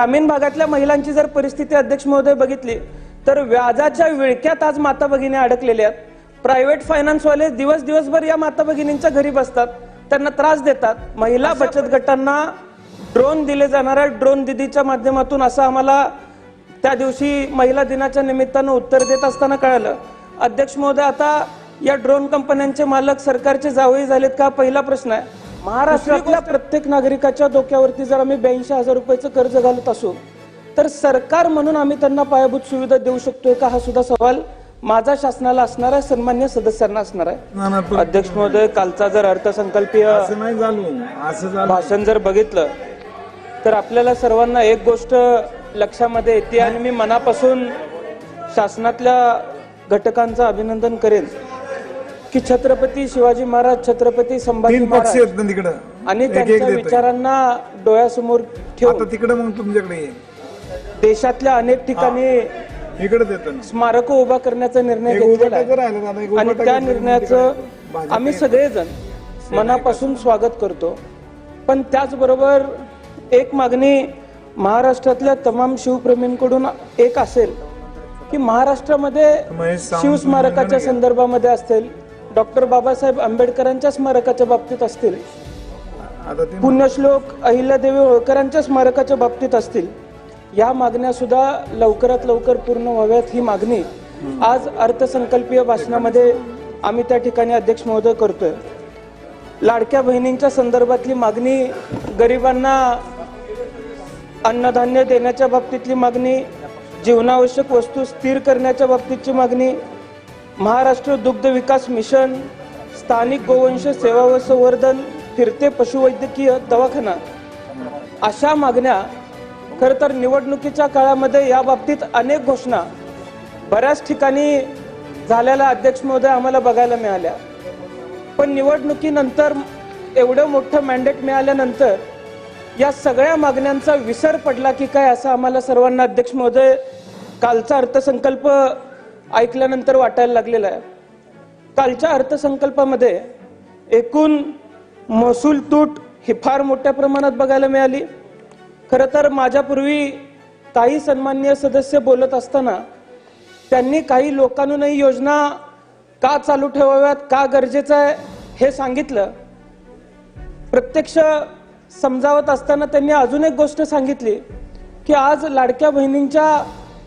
ग्रामीण भागातल्या महिलांची जर परिस्थिती अध्यक्ष महोदय बघितली तर व्याजाच्या विळक्यात आज माता भगिनी अडकलेल्या आहेत. प्रायव्हेट फायनान्सवाले दिवस दिवसभर या माता भगिनींच्या घरी बसतात. त्यांना त्रास देतात. महिला बचत गटांना ड्रोन दिले जाणाऱ्या ड्रोन दिदीच्या माध्यमातून असं आम्हाला त्या दिवशी महिला दिनाच्या निमित्तानं उत्तर देत असताना कळालं. अध्यक्ष महोदय आता या ड्रोन कंपन्यांचे मालक सरकारचे जावई झालेत का? पहिला प्रश्न आहे. महाराष्ट्रातल्या प्रत्येक नागरिकाच्या डोक्यावरती जर आम्ही ब्याऐंशी हजार रुपयाचं कर्ज घालत असू तर सरकार म्हणून आम्ही त्यांना पायाभूत सुविधा देऊ शकतोय का? हा सुद्धा सवाल माझा शासनाला असणार आहे सन्मान्य सदस्यांना असणार आहे. अध्यक्ष महोदय कालचा जर अर्थसंकल्पीय भाषण जर बघितलं तर आपल्याला सर्वांना एक गोष्ट लक्षामध्ये येते आणि मी मनापासून शासनातल्या घटकांचं अभिनंदन करेन. की छत्रपती शिवाजी महाराज छत्रपती संभाजी तीन पक्ष महाराज आहेत ना तिकडं. आणि एक एक त्यांच्या देतोय. विचारांना डोळ्यासमोर ठेवून आता तिकडे मग तुमच्याकडे. देशातल्या अनेक ठिकाणी इकडे देतो ना स्मारक उभा करण्याचा निर्णय एक घेतलेला आहे. उभं राहिलं ना एक आणि त्या निर्णयाचं आम्ही सगळेजण मनापासून स्वागत करतो. पण त्याचबरोबर एक मागणी महाराष्ट्रातल्या तमाम शिवप्रेमींकडून एक असेल की महाराष्ट्रामध्ये महेश सावंत शिवस्मारकाच्या संदर्भामध्ये असतील डॉक्टर बाबासाहेब आंबेडकरांच्या स्मारकाच्या बाबतीत असतील. पुण्यश्लोक अहिल्यादेवी होळकरांच्या स्मारकाच्या बाबतीत असतील. या मागण्या सुद्धा लवकरात लवकर पूर्ण व्हाव्यात ही मागणी आज अर्थसंकल्पीय भाषणामध्ये आम्ही त्या ठिकाणी अध्यक्ष महोदय करतोय. लाडक्या बहिणींच्या संदर्भातली मागणी गरिबांना अन्नधान्य देण्याच्या बाबतीतली मागणी जीवनावश्यक वस्तू स्थिर करण्याच्या बाबतीतची मागणी महाराष्ट्र दुग्ध विकास मिशन स्थानिक गोवंश सेवा व संवर्धन फिरते पशुवैद्यकीय दवाखाना. अशा मागण्या खरं तर निवडणुकीच्या काळामध्ये या बाबतीत अनेक घोषणा. बऱ्याच ठिकाणी झालेल्या अध्यक्ष महोदय आम्हाला बघायला मिळाल्या. पण निवडणुकीनंतर एवढं मोठं मॅन्डेट मिळाल्यानंतर या सगळ्या मागण्यांचा विसर पडला की काय असं आम्हाला सर्वांना अध्यक्ष महोदय कालचा अर्थसंकल्प ऐकल्यानंतर वाटायला लागलेलं आहे. कालच्या अर्थसंकल्पामध्ये एकूण महसूल तूट ही फार मोठ्या प्रमाणात बघायला मिळाली. खरं तर माझ्यापूर्वी काही सन्माननीय सदस्य बोलत असताना त्यांनी काही लोकांनाही योजना का चालू ठेवाव्यात का गरजेचं आहे हे सांगितलं. प्रत्यक्ष समजावत असताना त्यांनी अजून एक गोष्ट सांगितली की आज लाडक्या बहिणींच्या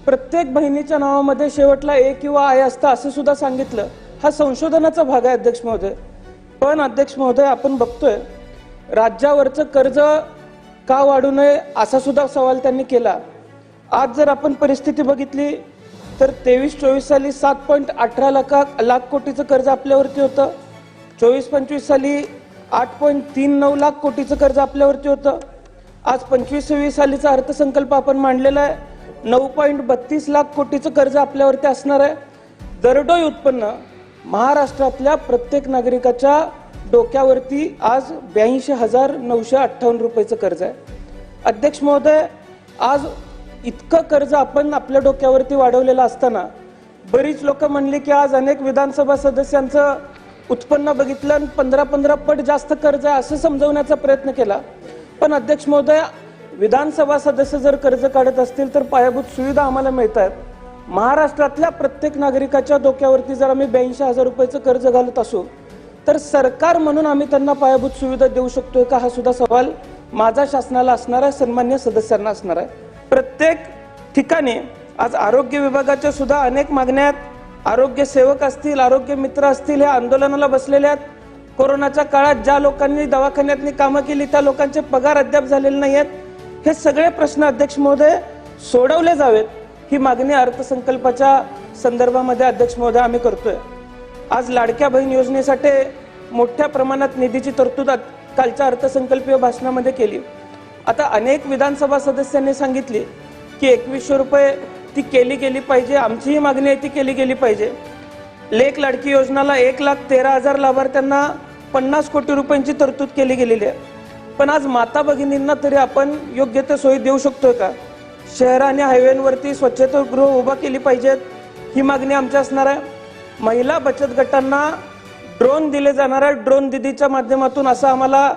प्रत्येक बहिणीच्या नावामध्ये शेवटला ए किंवा आय असतं असं सुद्धा सांगितलं. हा संशोधनाचा भाग आहे अध्यक्ष महोदय. पण अध्यक्ष महोदय आपण बघतोय राज्यावरचं कर्ज का वाढू नये असा सुद्धा सवाल त्यांनी केला. आज जर आपण परिस्थिती बघितली तर तेवीस चोवीस साली सात पॉईंट अठरा लाखा लाख कोटीचं कर्ज आपल्यावरती होतं. चोवीस पंचवीस साली आठ पॉईंट तीन नऊ लाख कोटीचं कर्ज आपल्यावरती होतं. आज पंचवीस सव्वीस सालीचा अर्थसंकल्प आपण मांडलेला आहे. नऊ पॉईंट बत्तीस लाख कोटीचं कर्ज आपल्यावरती असणार आहे. दरडोई उत्पन्न महाराष्ट्रातल्या प्रत्येक नागरिकाच्या डोक्यावरती आज ब्याऐंशी हजार नऊशे अठ्ठावन्न रुपयाचं कर्ज आहे. अध्यक्ष महोदय आज इतकं कर्ज आपण आपल्या डोक्यावरती वाढवलेलं असताना बरीच लोक म्हणली की आज अनेक विधानसभा सदस्यांचं उत्पन्न बघितलं आणि पंधरा पंधरा पट जास्त कर्ज आहे असं समजवण्याचा प्रयत्न केला. पण अध्यक्ष महोदय विधानसभा सदस्य जर कर्ज काढत असतील तर पायाभूत सुविधा आम्हाला मिळत आहेत महाराष्ट्रातल्या प्रत्येक नागरिकाच्या डोक्यावरती जर आम्ही ब्याऐंशी हजार रुपयाचं कर्ज घालत असू तर सरकार म्हणून आम्ही त्यांना पायाभूत सुविधा देऊ शकतोय का हा सुद्धा सवाल माझा शासनाला असणार आहे सन्मान्य सदस्यांना असणार आहे. प्रत्येक ठिकाणी आज आरोग्य विभागाच्या सुद्धा अनेक मागण्या आहेत. आरोग्य सेवक असतील आरोग्य मित्र असतील हे आंदोलनाला बसलेले आहेत. कोरोनाच्या काळात ज्या लोकांनी दवाखान्यातनी कामं केली त्या लोकांचे पगार अद्याप झालेले नाही आहेत हे सगळे प्रश्न अध्यक्ष महोदय सोडवले जावेत. ही मागणी अर्थसंकल्पाच्या संदर्भामध्ये अध्यक्ष महोदय आम्ही करतोय. आज लाडक्या बहीण योजनेसाठी मोठ्या प्रमाणात निधीची तरतूद कालच्या अर्थसंकल्पीय भाषणामध्ये केली. आता अनेक विधानसभा सदस्यांनी सांगितली की एकवीसशे रुपये ती केली गेली पाहिजे आमचीही मागणी आहे ती केली गेली पाहिजे. लेख लाडकी योजनाला एक लाख तेरा हजार लाभार्थ्यांना पन्नास कोटी रुपयांची तरतूद केली गेलेली आहे. पण आज माता भगिनींना तरी आपण योग्य ते सोयी देऊ शकतोय का? शहर आणि हायवेवरती स्वच्छतागृह उभा केली पाहिजेत ही मागणी आमची असणार आहे. महिला बचत गटांना ड्रोन दिले जाणार आहे. ड्रोन दिदीच्या माध्यमातून असं आम्हाला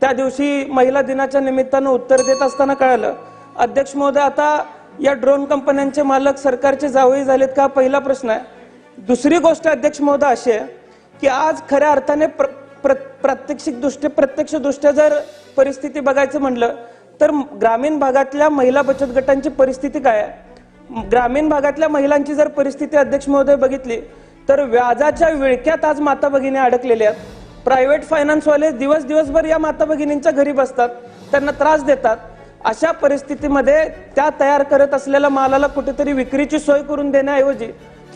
त्या दिवशी महिला दिनाच्या निमित्तानं उत्तर देत असताना कळालं. अध्यक्ष महोदय आता या ड्रोन कंपन्यांचे मालक सरकारचे जावई झालेत का? पहिला प्रश्न आहे. दुसरी गोष्ट अध्यक्ष महोदय अशी आहे की आज खऱ्या अर्थाने प्र, प्र, प्रात्यक्षिक दृष्ट्या जर परिस्थिती बघायचं म्हणलं तर ग्रामीण भागातल्या महिला बचत गटांची परिस्थिती काय आहे? ग्रामीण भागातल्या महिलांची जर परिस्थिती अध्यक्ष महोदय बघितली तर व्याजाच्या विळक्यात आज माता भगिनी अडकलेल्या आहेत. प्रायव्हेट फायनान्सवाले दिवस दिवसभर या माता भगिनींच्या घरी बसतात त्यांना त्रास देतात. अशा परिस्थितीमध्ये त्या तयार करत असलेल्या मालाला कुठेतरी विक्रीची सोय करून देण्याऐवजी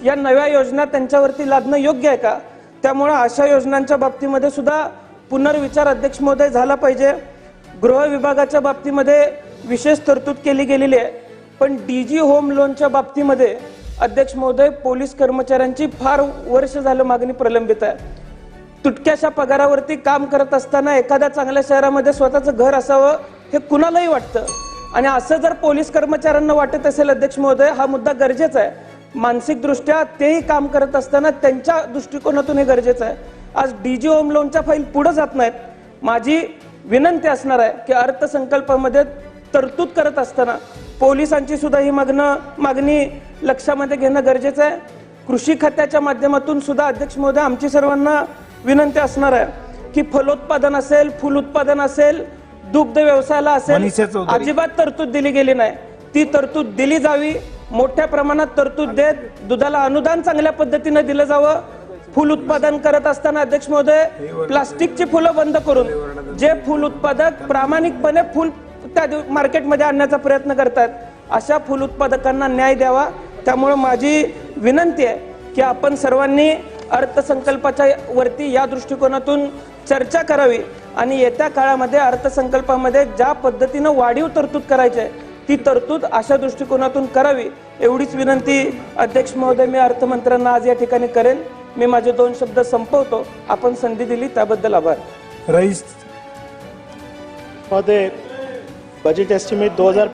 या नव्या योजना त्यांच्यावरती लादणं योग्य आहे का? त्यामुळं अशा योजनांच्या बाबतीमध्ये सुद्धा पुनर्विचार अध्यक्ष महोदय झाला पाहिजे. गृह विभागाच्या बाबतीमध्ये विशेष तरतूद केली गेलेली आहे. पण डी जी होम लोनच्या बाबतीमध्ये अध्यक्ष महोदय पोलीस कर्मचाऱ्यांची फार वर्ष झालं मागणी प्रलंबित आहे. तुटक्याशा पगारावरती काम करत असताना एखाद्या चांगल्या शहरामध्ये स्वतःचं घर असावं हे कुणालाही वाटतं. आणि असं जर पोलीस कर्मचाऱ्यांना वाटत असेल अध्यक्ष महोदय हा मुद्दा गरजेचा आहे. मानसिकदृष्ट्या तेही काम करत असताना त्यांच्या दृष्टिकोनातून हे गरजेचं आहे. आज डीजी होम लोनच्या फाईल पुढे जात नाहीत. माझी विनंती असणार आहे की अर्थसंकल्पामध्ये तरतूद करत असताना पोलिसांची सुद्धा ही मागणं मागणी लक्षामध्ये घेणं गरजेचं आहे. कृषी खात्याच्या माध्यमातून सुद्धा अध्यक्ष महोदय आमची सर्वांना विनंती असणार आहे की फलोत्पादन असेल फुल उत्पादन असेल दुग्ध व्यवसायाला असेल. अजिबात तरतूद दिली गेली नाही. ती तरतूद दिली जावी. मोठ्या प्रमाणात तरतूद देत दुधाला अनुदान चांगल्या पद्धतीनं दिलं जावं. फुल उत्पादन करत असताना अध्यक्ष महोदय प्लास्टिकची फुलं बंद करून जे फुल उत्पादक प्रामाणिकपणे फुल त्या मार्केटमध्ये आणण्याचा प्रयत्न करतात अशा फुल उत्पादकांना न्याय द्यावा. त्यामुळं माझी विनंती आहे की आपण सर्वांनी अर्थसंकल्पाच्या वरती या दृष्टिकोनातून चर्चा करावी. आणि येत्या काळामध्ये अर्थसंकल्पामध्ये ज्या पद्धतीनं वाढीव तरतूद करायची आहे ती तरतूद अशा दृष्टिकोनातून करावी एवढीच विनंती अध्यक्ष महोदय मी अर्थमंत्र्यांना आज या ठिकाणी करेन मी माझे दोन शब्द संपवतो. आपण संधी दिली त्याबद्दल आभार. रईस. महोदय बजट एस्टिमेट 2000